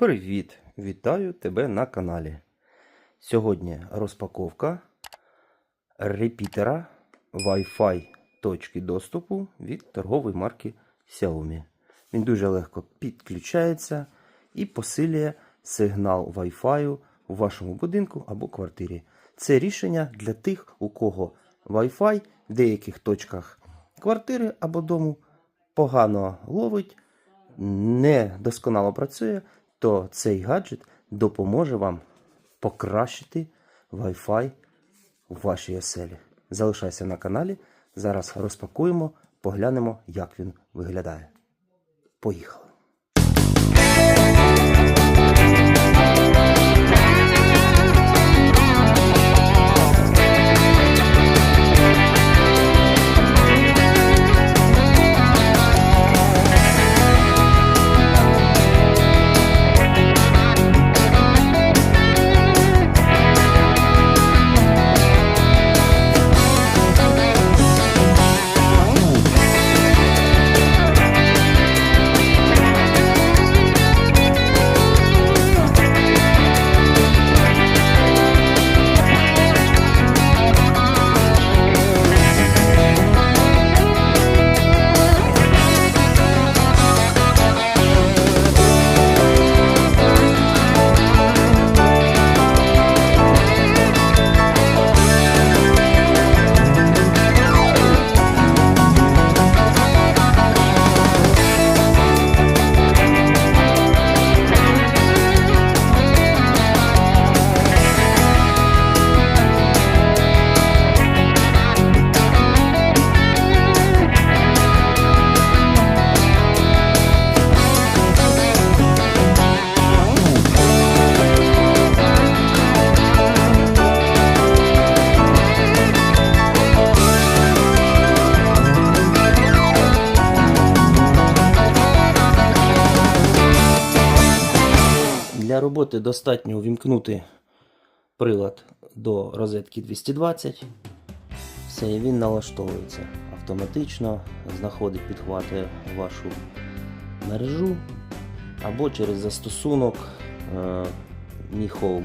Привіт! Вітаю тебе на каналі. Сьогодні розпаковка репітера Wi-Fi точки доступу від торгової марки Xiaomi. Він дуже легко підключається і посилює сигнал Wi-Fi у вашому будинку або квартирі. Це рішення для тих, у кого Wi-Fi в деяких точках квартири або дому погано ловить, не досконало працює, то цей гаджет допоможе вам покращити Wi-Fi у вашій оселі. Залишайся на каналі. Зараз розпакуємо, поглянемо, як він виглядає. Поїхали! Для роботи достатньо увімкнути прилад до розетки 220. Все, і він налаштовується автоматично, знаходить, підхватує вашу мережу або через застосунок е, Mi Home.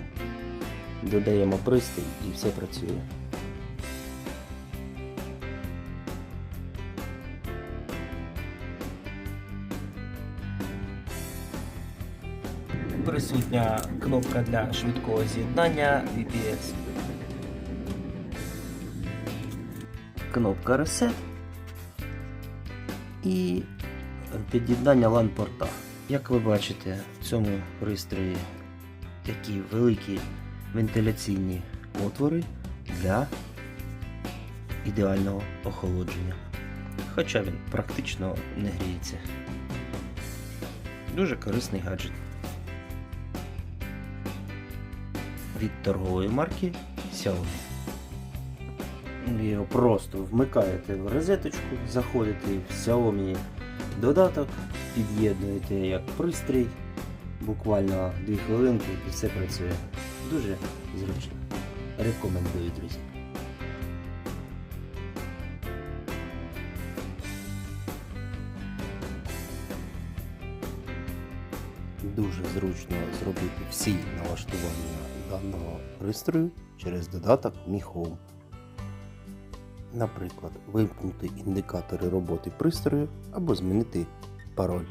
Додаємо пристрій і все працює. Присутня кнопка для швидкого з'єднання VPS. Кнопка Reset і під'єднання LAN порта. Як ви бачите, в цьому пристрої такі великі вентиляційні отвори для ідеального охолодження. Хоча він практично не гріється. Дуже корисний гаджет. Від торгової марки Xiaomi. Ви його просто вмикаєте в розеточку, заходите в Xiaomi додаток, під'єднуєте як пристрій, буквально 2 хвилинки і все працює. Дуже зручно. Рекомендую, друзі. Дуже зручно зробити всі налаштування даного пристрою через додаток Mi Home. Наприклад, вимкнути індикатори роботи пристрою або змінити пароль.